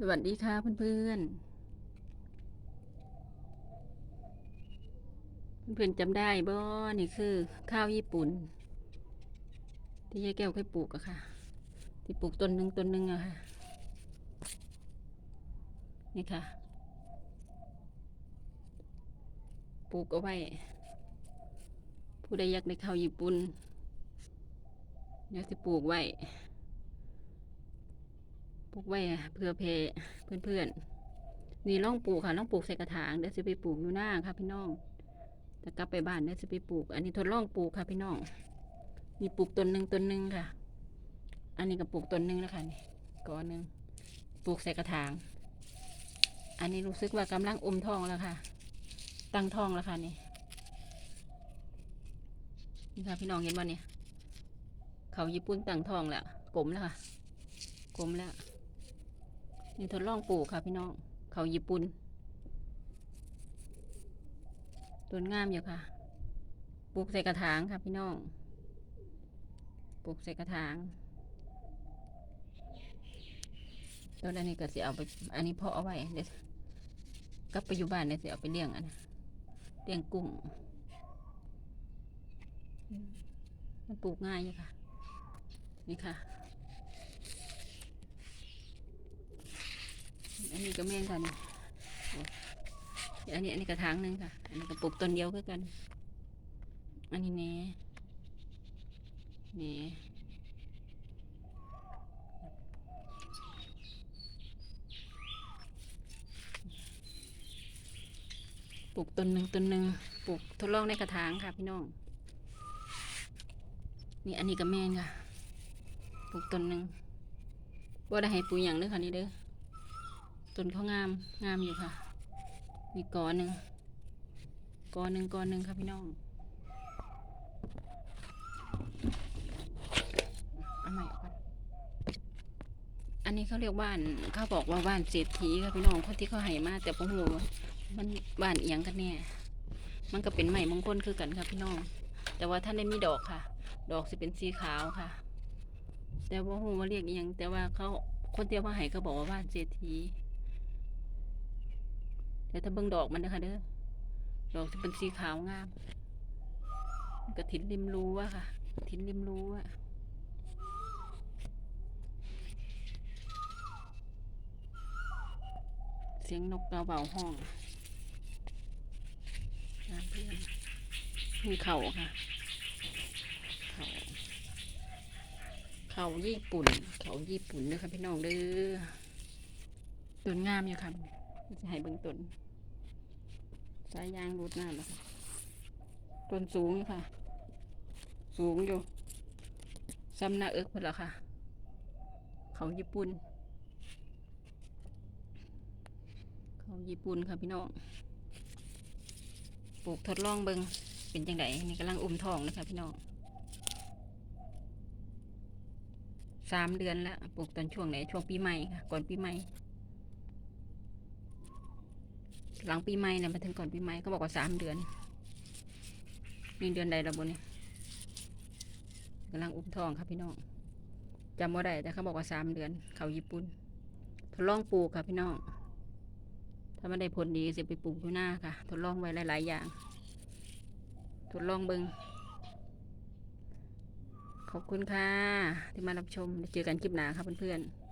สวัสดีค่ะเพื่อนๆ เพื่อนๆจำได้บ่นี่คือ ข้าวญี่ปุ่น ที่ยายแก้วเคยปลูกอะค่ะ ที่ปลูกต้นหนึ่งต้นหนึ่งอะค่ะ นี่ค่ะ ปลูกเอาไว้ ผู้ใดอยากได้ข้าวญี่ปุ่นเดี๋ยวจะปลูกไว้ กไว้เพื่อเพเพื่อนๆนี่ล่องปลูกค่ะล่องปลูกใส่กระถางเดี๋ยวจะไปปลูกอยู่หน้าค่ะ พี่น้องจะกลับไปบ้านเดี๋ยวจะไปปลูก อันนี้ทดลองปลูกค่ะพี่น้องนี่ปลูกต้นหนึ่งต้นหนึ่งค่ะ อันนี้ก็ปลูกต้นหนึ่งแล้วค่ะนี่ก้อนหนึ่งปลูกใส่กระถาง อันนี้รู้สึกว่ากำลังอมทองแล้วค่ะ ตั้งทองแล้วค่ะนี่นี่ค่ะพี่น้องเห็นว่าเนี่ยเขาญี่ปุ่นตั้งทองแล้วกลมแล้วค่ะกลมแล้ว นี่ทดลองปลูกค่ะพี่น้องเขาญี่ปุ่นต้นงามอยู่ค่ะ ปลูกใส่กระถางค่ะพี่น้อง ปลูกใส่กระถางต้นอันนี้ก็สิเอาไป อันนี้เพาะเอาไว้เดี๋ยวกลับไปอยู่บ้านเดี๋ยวสิเอาไปเลี้ยงอันนะเลี้ยงกุ้ง มันปลูกง่ายอยู่ค่ะ นี่ค่ะ อั นนี้ก็แม่นค่ะนี่อันนี้อันนี้กระถางหนึ่งค่ะ อันนี้ก็ปลูกต้นเดียวคือกัน อันนี้แหน่แหน่ปลูกต้นหนึ่งต้นหนึ่งปลูกทดลองในกระถางค่ะพี่น้อง นี่อันนี้ก็แม่นค่ะ ปลูกต้นหนึ่งบ่ได้ให้ปุ๋ยอย่างเด้อค่ะนี่เด้อ ต้นเขางาม งามอยู่ค่ะ มีกอหนึ่งกอหนึ่งกอหนึ่งค่ะพี่น้องเอาใหม่ก่อนอันนี้เขาเรียกบ้านเขาบอกว่าบ้านเศรษฐีค่ะพี่น้องคนที่เขาให้มาแต่ผมรู้ว่ามันบ้านเอียงกันแน่มันก็เป็นไม้มงคลคือกันค่ะพี่น้อง แต่ว่าท่านได้มีดอกค่ะ ดอกจะเป็นสีขาวค่ะ แต่ว่าหูว่าเรียกอหยังแต่ว่าเขาคนเดียวมาให้เขาบอกว่าบ้านเศรษฐี เดี๋ยวถ้าเบิ่งดอกมันนะคะเด้อ ดอกจะเป็นสีขาวงามกระถินริมรู้อะค่ะกระถินริมรู้อะเสียงนกกาเบาห้องน้ำเพื่อนมีเข่าค่ะ เขาเข่าญี่ปุ่น เข่าญี่ปุ่นเด้อค่ะพี่น้องเด้อต้นงามอยู่ค่ะ จะให้เบิ่งต้นสายยางรูดหน้าแล้วค่ะต้นสูงอยู่ค่ะ สูงอยู่ซ้ำหน้าเอิกเพิ่นละค่ะเขาญี่ปุ่นเขาญี่ปุ่นค่ะพี่น้อง ปลูกทดลองเบิงเป็นจังไดนี่กำลังอุ้มทองนะคะพี่น้องสามเดือนแล้วปลูกตอนช่วงไหนช่วงปีใหม่ค่ะ ก่อนปีใหม่ หลังปีใหม่เนี่ยมาถึงก่อนปีใหม่เขาบอกว่าสามเดือนนี่เดือนใดละบุนี่กำลังอุ้มทองครับพี่น้องจำว่าได้แต่เขาบอกว่าสามเดือนเขาญี่ปุ่นทดลองปลูกค่ะพี่น้องถ้าไม่ได้ผลดีจะไปปลูกอยู่หน้าค่ะ ทดลองไว้หลาย ๆ อย่าง ทดลองเบิงขอบคุณค่ะ ที่มารับชมเจอกันคลิปหน้าค่ะเพื่อนๆ